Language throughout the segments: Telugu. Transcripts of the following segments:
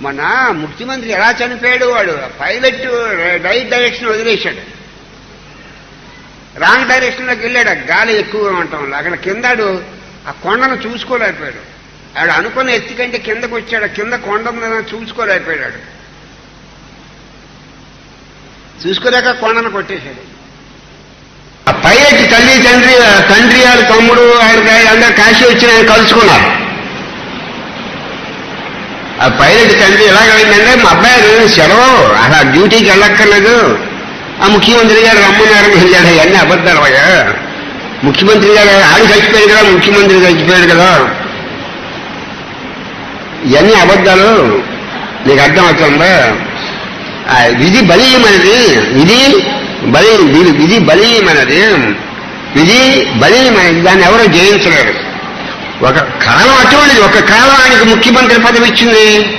మొన్న ముఖ్యమంత్రి ఎలా చనిపోయాడు వాడు? పైలట్ రైట్ డైరెక్షన్ వదిలేశాడు. రాంగ్ డైరెక్షన్లోకి వెళ్ళాడు. ఆ గాలి ఎక్కువగా ఉంటాం అక్కడ కిందాడు ఆ కొండను చూసుకోలేకపోయాడు. ఆడు అనుకున్న ఎత్తి కంటే కిందకు వచ్చాడు. కింద కొండ ఉందని చూసుకోలేకపోయాడు. చూసుకోలేక కొండను కొట్టేశాడు. ఆ పైలట్ తల్లి తండ్రి తండ్రి వాళ్ళ తమ్ముడు ఆయన అందరు కాశీ వచ్చి ఆయన కలుసుకున్నారు. ఆ పైలట్ తండ్రి ఎలాగైందంటే మా అబ్బాయి సెలవు అలా డ్యూటీకి వెళ్ళక్కర్లేదు. ఆ ముఖ్యమంత్రి గారు రమ్మన్నారని వెళ్ళాడు అవన్నీ అబద్ధాలు అయ్యా. ముఖ్యమంత్రి గారు ఆడు చచ్చిపోయాడు కదా ముఖ్యమంత్రి చచ్చిపోయాడు కదా. ఇవన్నీ అబద్ధాలు. నీకు అర్థమవుతుందా? విధి బలీయమైనది విధి బలి విధి విధి బలీయమైనది విధి బలీయమైనది దాన్ని ఎవరో జయించలేరు. ఒక కాలం అటువంటిది. ఒక కాలం ఆయనకి ముఖ్యమంత్రి పదవి ఇచ్చింది.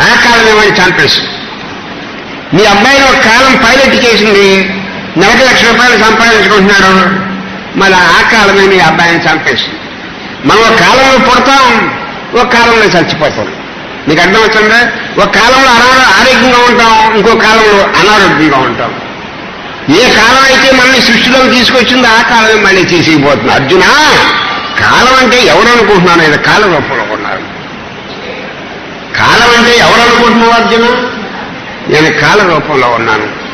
ఆ కాలం ఏమైనా చంపేసి మీ అబ్బాయిని ఒక కాలం పైలట్ చేసింది. నలభై లక్ష రూపాయలు సంపాదించుకుంటున్నాడు. మళ్ళీ ఆ కాలమే మీ అబ్బాయిని చంపేసింది మనం ఒక కాలంలో పుడతాం ఒక కాలంలో చచ్చిపోతాం. మీకు అర్థమవుతుందా? ఒక కాలంలో అనారో ఆరోగ్యంగా ఉంటాం ఇంకో కాలంలో అనారోగ్యంగా ఉంటాం. ఏ కాలం అయితే మనల్ని సృష్టిలోకి తీసుకొచ్చిందో ఆ కాలమే మళ్ళీ తీసుకుపోతుంది అర్జునా! కాలం అంటే ఎవరు అనుకుంటున్నాను ఇది కాల రూపంలో కాలం అంటే ఎవరు అనుకుంటున్నావు అర్జున? నేను కాల రూపంలో ఉన్నాను.